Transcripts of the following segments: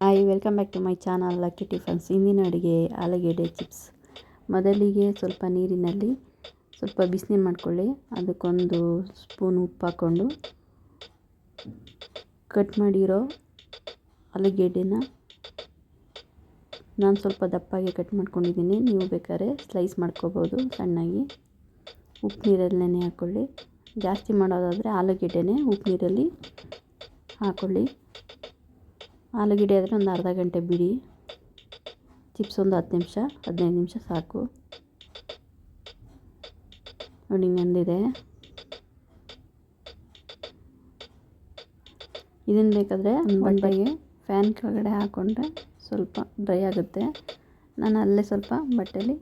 Hi welcome back to my channel lucky tiffins ಇಂದಿನ ಅಡುಗೆ ಆಲೂಗೆಡ್ಡೆ ಚಿಪ್ಸ್ ಮೊದಲಿಗೆ ಸ್ವಲ್ಪ ನೀರಿನಲ್ಲಿ ಸ್ವಲ್ಪ ಬಿಸಿನೀರು ಮಾಡ್ಕೊಳ್ಳಿ. ಅದಕ್ಕೊಂದು ಸ್ಪೂನ್ ಉಪ್ಪು ಹಾಕ್ಕೊಂಡು ಕಟ್ ಮಾಡಿರೋ ಆಲೂಗೆಡ್ಡೆನ ನಾನು ಸ್ವಲ್ಪ ದಪ್ಪಾಗಿ ಕಟ್ ಮಾಡ್ಕೊಂಡಿದ್ದೀನಿ. ನೀವು ಬೇಕಾದ್ರೆ ಸ್ಲೈಸ್ ಮಾಡ್ಕೋಬೋದು ಸಣ್ಣಾಗಿ. ಉಪ್ಪು ನೀರಲ್ಲಿ ನೆನೆ ಹಾಕ್ಕೊಳ್ಳಿ. ಜಾಸ್ತಿ ಮಾಡೋದಾದರೆ ಆಲೂಗೆಡ್ಡೆನೇ ಉಪ್ಪು ನೀರಲ್ಲಿ ಹಾಕ್ಕೊಳ್ಳಿ. ಆಲೂಗೆಡ್ಡೆ ಆದರೆ ಒಂದು ಅರ್ಧ ಗಂಟೆ ಬಿಡಿ. ಚಿಪ್ಸ್ ಒಂದು ಹತ್ತು ನಿಮಿಷ ಹದಿನೈದು ನಿಮಿಷ ಸಾಕು. ನೋಡಿ ನೆಂದಿದೆ. ಇದನ್ನು ಬೇಕಾದರೆ ಬಟ್ಟೆಗೆ ಫ್ಯಾನ್ ಕೆಳಗಡೆ ಹಾಕ್ಕೊಂಡ್ರೆ ಸ್ವಲ್ಪ ಡ್ರೈ ಆಗುತ್ತೆ. ನಾನು ಅಲ್ಲೇ ಸ್ವಲ್ಪ ಬಟ್ಟೆಲಿ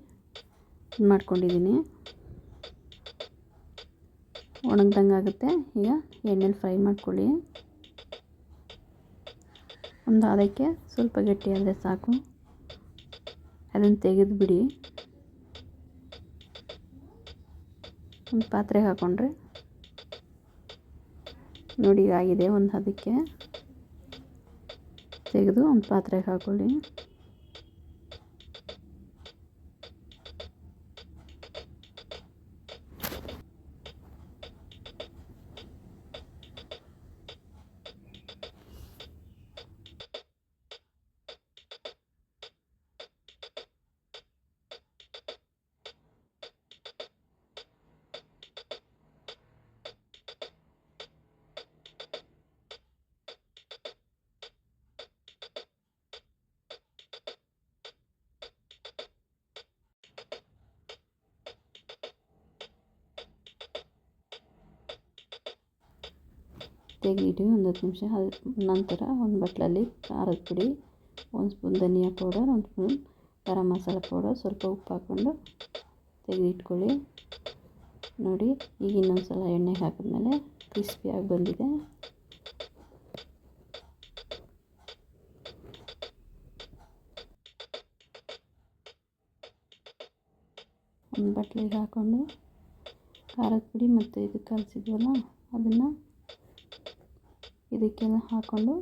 ಇದು ಮಾಡ್ಕೊಂಡಿದ್ದೀನಿ. ಒಣಗ್ದಂಗೆ ಆಗುತ್ತೆ ಈಗ ಎಣ್ಣೆಲಿ ಫ್ರೈ ಮಾಡ್ಕೊಳ್ಳಿ. ಒಂದು ಅದಕ್ಕೆ ಸ್ವಲ್ಪ ಗಟ್ಟಿ ಆದರೆ ಸಾಕು. ಅದನ್ನು ತೆಗೆದು ಬಿಡಿ. ಒಂದು ಪಾತ್ರೆಗೆ ಹಾಕ್ಕೊಂಡ್ರೆ ನೋಡಿ ಆಗಿದೆ ಒಂದು ಅದಕ್ಕೆ ತೆಗೆದು ಒಂದು ಪಾತ್ರೆಗೆ ಹಾಕ್ಕೊಳ್ಳಿ ತೆಗೆದಿಟ್ಟು ಒಂದು ಹತ್ತು ನಿಮಿಷ ನಂತರ ಒಂದು ಬಟ್ಲಲ್ಲಿ ಖಾರದ ಪುಡಿ, ಒಂದು ಸ್ಪೂನ್ ಧನಿಯಾ ಪೌಡರ್, ಒಂದು ಸ್ಪೂನ್ ಗರಂ ಮಸಾಲ ಪೌಡರ್, ಸ್ವಲ್ಪ ಉಪ್ಪು ಹಾಕ್ಕೊಂಡು ತೆಗೆದಿಟ್ಕೊಳ್ಳಿ. ನೋಡಿ, ಈಗ ಇನ್ನೊಂದು ಸಲ ಎಣ್ಣೆಗೆ ಹಾಕಿದ್ಮೇಲೆ ಕ್ರಿಸ್ಪಿಯಾಗಿ ಬಂದಿದೆ. ಒಂದು ಬಟ್ಲಿಗೆ ಹಾಕ್ಕೊಂಡು ಖಾರದ ಪುಡಿ ಮತ್ತು ಇದು ಕಲಸಿದ್ವಲ್ಲ, ಅದನ್ನು ಇದಕ್ಕೆಲ್ಲ ಹಾಕ್ಕೊಂಡು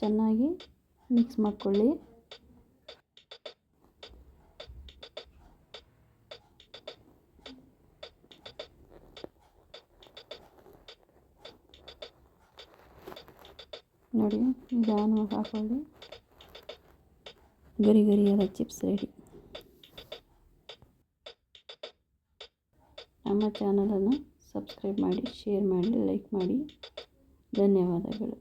ಚೆನ್ನಾಗಿ ಮಿಕ್ಸ್ ಮಾಡ್ಕೊಳ್ಳಿ. ನೋಡಿ, ನಿಧಾನವಾಗಿ ಹಾಕ್ಕೊಳ್ಳಿ. ಗರಿ ಗರಿಯಾದ ಚಿಪ್ಸ್ ರೆಡಿ ನಮ್ಮ ಚಾನಲನ್ನು ಸಬ್ಸ್ಕ್ರೈಬ್ ಮಾಡಿ ಶೇರ್ ಮಾಡಿ ಲೈಕ್ ಮಾಡಿ. ಧನ್ಯವಾದಗಳು